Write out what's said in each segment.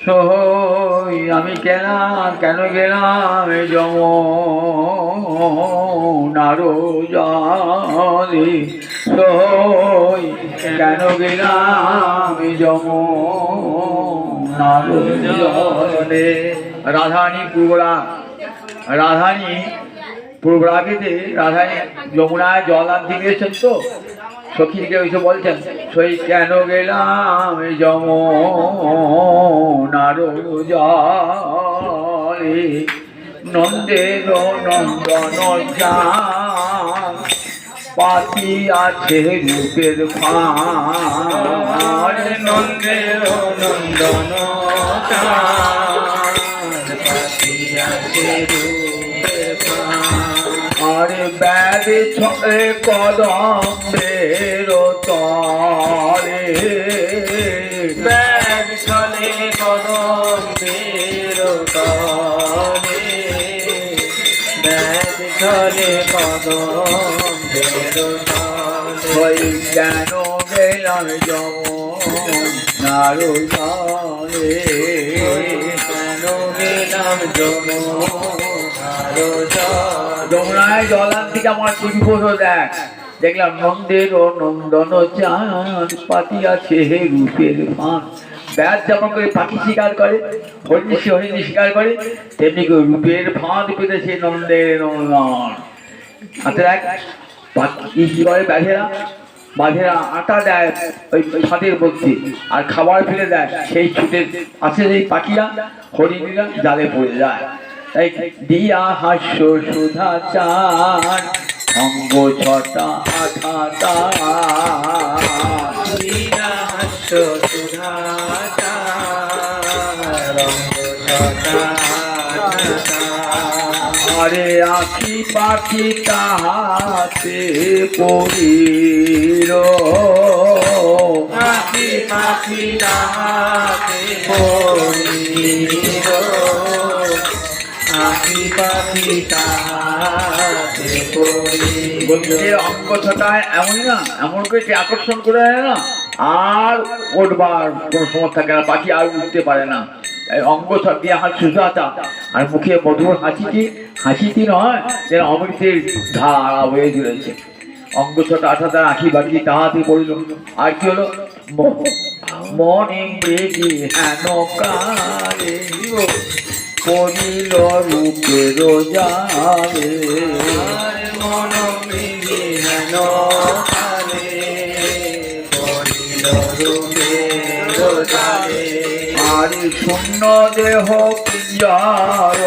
সই আমি গেলাম কেন গেলাম এই জম নারো জানি সই কেন গেলাম এই জম নারো জলে? রাধানী পূর্বরা রাধানী পূর্বরাগেতে রাধানী যমুনায় জল আনতে গিয়েছেন তো? সখীকে ওইসব বলছেন, সই কেন গেলাম যম নারো নন্দের নন্দন পাতি আছে রূপের ফান নন্দের নন্দন আরে ব্যাগ ছড়ে কদমের তলে ব্যাগ চলে। কদম তলে ব্যাগ চলে। কদম তলে ওই কেন গেলাম যমন নারো জলে? জমারো যমুনায় জলান থেকে আমার টিভিপোষ দেখ। দেখলাম নন্দের ও নন্দন পাতি আছে হে রূপের ফান ব্যাস যেমন করে পাখি শিকার করে, হরিণী সে হরিণী শিকার করে, তেমনি করে রূপের ফাঁদ পেতেছে নন্দের নন্দন। আচ্ছা দেখ, পাখি কি করে ব্যাধেরা বাঘেরা আটা দেয়, ওই ফাঁদের মধ্যে আর খাবার ফেলে দেয়, সেই ছুটে আসে সেই পাখিরা হরিণীরা জালে পড়ে যায়। তাই দিয়া হাস্য সুধা চান, অঙ্গ ছটা আঠাটা হাস্য সুধা রঙ্গ ছটা আরে আখি পাখি তাহাতে পড়িল। পাখি পাখি তাহাতে পড়িল। পাখি পাখি তাহাতে বলছে অঙ্গ ছটায় এমনই না এমন করে যে আকর্ষণ করে না আর ওঠবার কোনো সময় থাকে না পাখি আর উঠতে পারে না। অঙ্গ দিয়ে হাত সুজাতা। আর মুখে মধুর হাসিটি হাসিটি নয়, যেন অমৃতের ধারা হয়ে চলেছে। অঙ্গ ছটা আঠাটা আঁখি বাকি তাহাতে পড়িল। আর কি হলো? মনে বেগি হেন কালে করিল রূপের জালে মন মিলিহন কালে আর শূন্য দেহ পিঞ্জার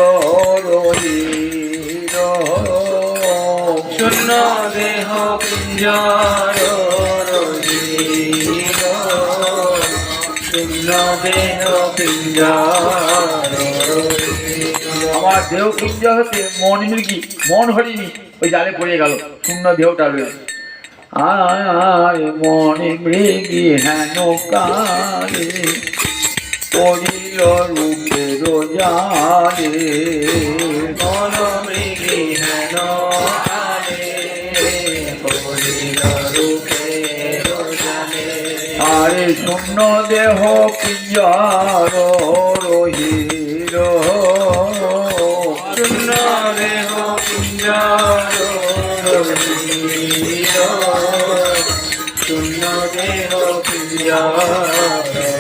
রহিল। শূন্য দেহ পিঞ্জর রহিল। শূন্য দেহ রহিল। আমার দেহ পিঞ্জ হতে মন মৃগি মন হরিনি ওই জালে পড়ে গেল শূন্য দেহটা রয়ে আয় মনে মৃগি হেন কালে পড়িল রূপের জালে মন মৃগী হেন আরে শূন্য দেহ পিঞ্জার রহিল, শূন্য দেহ পিঞ্জর রহিল, শূন্য দেহ রহিল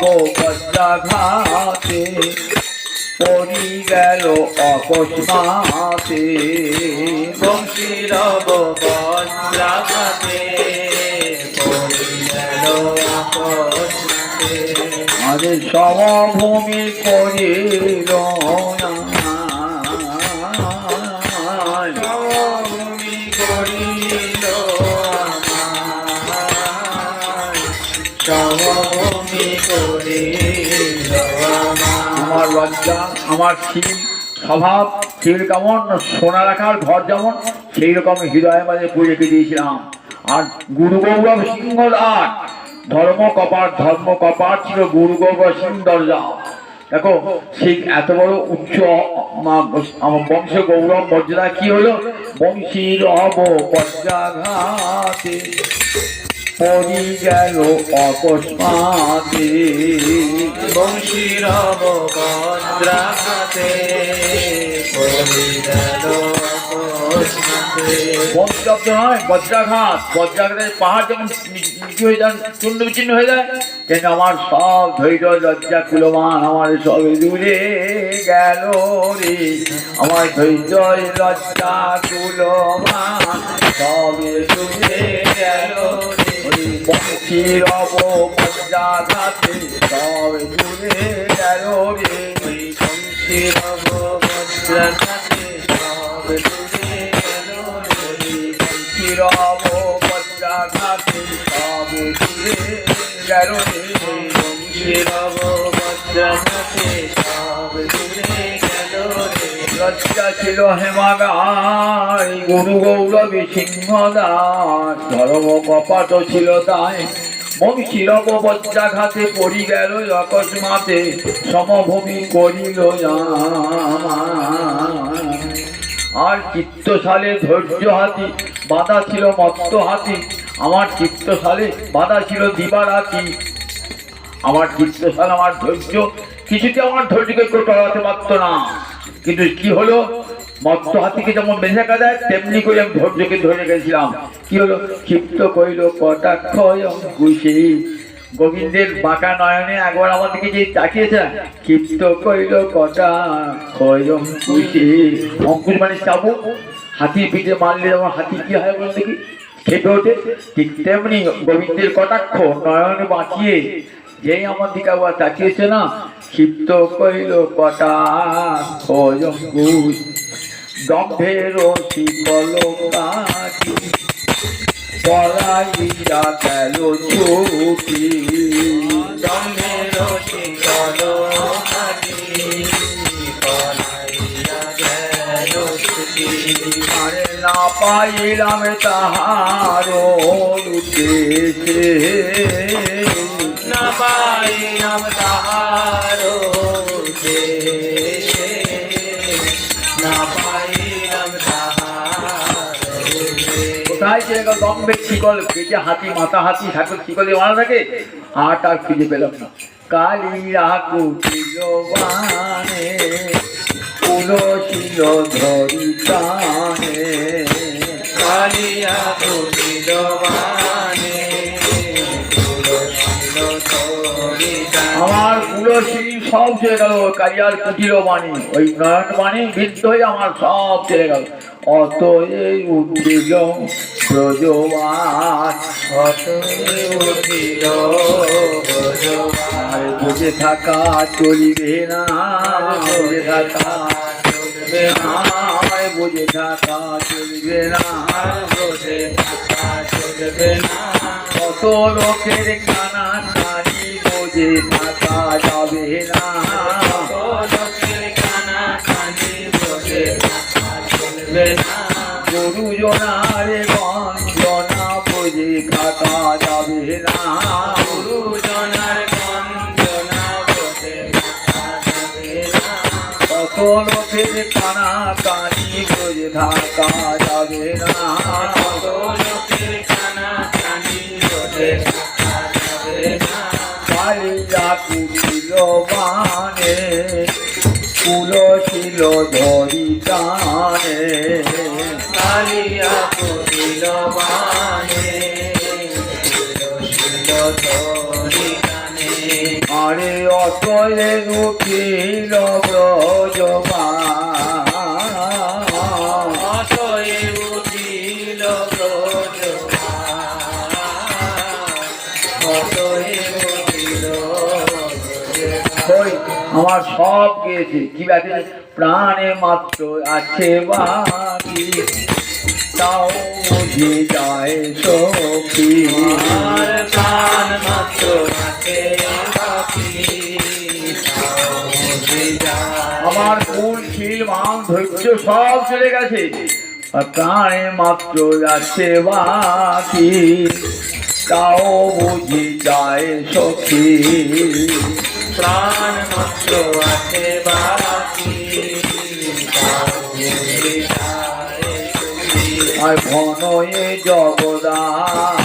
ভব বজ্রাঘাতে পড়ি গেল অকস্মাতে বংশী রব বজ্রাঘাতে আরে সমভূমি করিল না লজ্জা, আমার শিল স্বভাব শিল কেমন, সোনা রাখার ঘর যেমন সেই রকম হৃদয়ের মাঝে পুজো রেখে দিয়েছিলাম। আর গুরু গৌরব সিংহ দাস ধর্ম কপাট ধর্ম কপাট ছিল গুরু গৌরব সিংহ দরজা। দেখো, সেই এত বড় উচ্চ আমার বংশ গৌরব মর্যাদা কি হলো? বংশীর অব বজ্রাঘাতে পরি গেল অকস্মাতে বজ্রাঘাতে পরিগেল অকস্মাতে। বজ্রাব্দ নয় বজ্রাঘাত বজ্রাঘাতের পাহাড় যেমন নি- নিচু হয়ে যায় চূর্ণ বিচ্ছিন্ন হয়ে যায় কিন্তু আমার সব ধৈর্য লজ্জা কুলমান আমার সব দূরে গেল রে। আমার ধৈর্য লজ্জা কুলমান সব দূরে। বংশীর অব বজ্রাঘাতে সব দূরে গেল রে বংশীরব বজ্রাঘাতে সব দূরে গেল রে। চিরব বজ্রাঘাতে সব। লজ্জা ছিল হেমাগায় গুরু গৌরবী সিংহদাস ধর্ম কপাট ছিল তাই। বংশীরব বজ্রাঘাতে পড়ি গেল অকস্মাতে সমভূমি করিল। আর চিত্তশালে ধৈর্য হাতি, বাধা ছিল মত্ত হাতি। আমার চিত্তশালে বাধা ছিল দিবারাতি আমার চিত্তশাল, আমার ধৈর্য, কিছুতে আমার ধৈর্যকে কেউ টলাতে পারতো না। কিন্তু কি হলো? মত্ত হাতিকে যেমন বেঁধে রাখা দেয় তেমনি করে আমি ধৈর্যকে ধরে গেছিলাম কি হলো? ক্ষিপ্ত কইল কটাক্ষ গোবিন্দের বাঁকা নয়নে একবার আমার দিকে যে তাকিয়েছে, ক্ষিপ্ত কইল কটাক্ষ অঙ্কুশে অঙ্কুশ মানে চাবুক হাতির পিঠে মারলে যেমন হাতি কি হয় বলুন দেখি। খেপে ওঠে। ঠিক তেমনি গোবিন্দের কটাক্ষ নয়ন বাঁচিয়ে যেই আমার দিকে আবার তাকিয়েছে না ক্ষিপ্ত কইল কটাক্ষ অঙ্কুশ দম্ভের শীতল কাটি পলাইয়া গেল ছুটি দম্ভের গেল ছুটি। আরে না পাইলাম তাহার উদ্দেশে না পাইলাম তাহার কোথায় চলে গেল দম্বের শিকল পেটে হাতি মাথা হাতি ঠাকুর শিকলে মারা থাকে? হাট আর খুঁজে পেলাম না। কালিয়া কুটিল বানে তুলসিল ধরি টানে কালিয়া কুটিল বানে, তুলসীল তরি সব চলে গেল, কালিয়ার কুটিল বাণী, ওই নয়ন বাণী বিদ্ধ হয়ে আমার সব চলে গেল। অত এই উঠিল আর বুঝে থাকা চলিবে না, বুঝে থাকা চলবে না বুঝে থাকা চলবে না, বোঝে চলবে না। কত লোকের কানা কানি বুঝে থাকা যাবে না। গুরুজনারে গঞ্জনা বুঝে থাকা যাবে না। গুরুজনার গঞ্জনা বোঝে কত লোকের কানা কানি বুঝে থাকা যাবে না। কালিয়া কুটিল বানে তুলসিল ধরি টানে কালিয়া তরি কানে আরে অতলে উঠিল ব্রজবান আমার সব গিয়েছে কি আছে প্রাণে মাত্র আছে বাকি। তাও বুঝে যায় সখী। প্রাণ মাত্র আছে আমার কুল ছিল মান ধৈর্য সব চলে গেছে। আর প্রাণে মাত্র যাচ্ছে বাকি। তাও বুঝি যায় সখী। প্রাণ সুখী। জগদা ঘনয়ে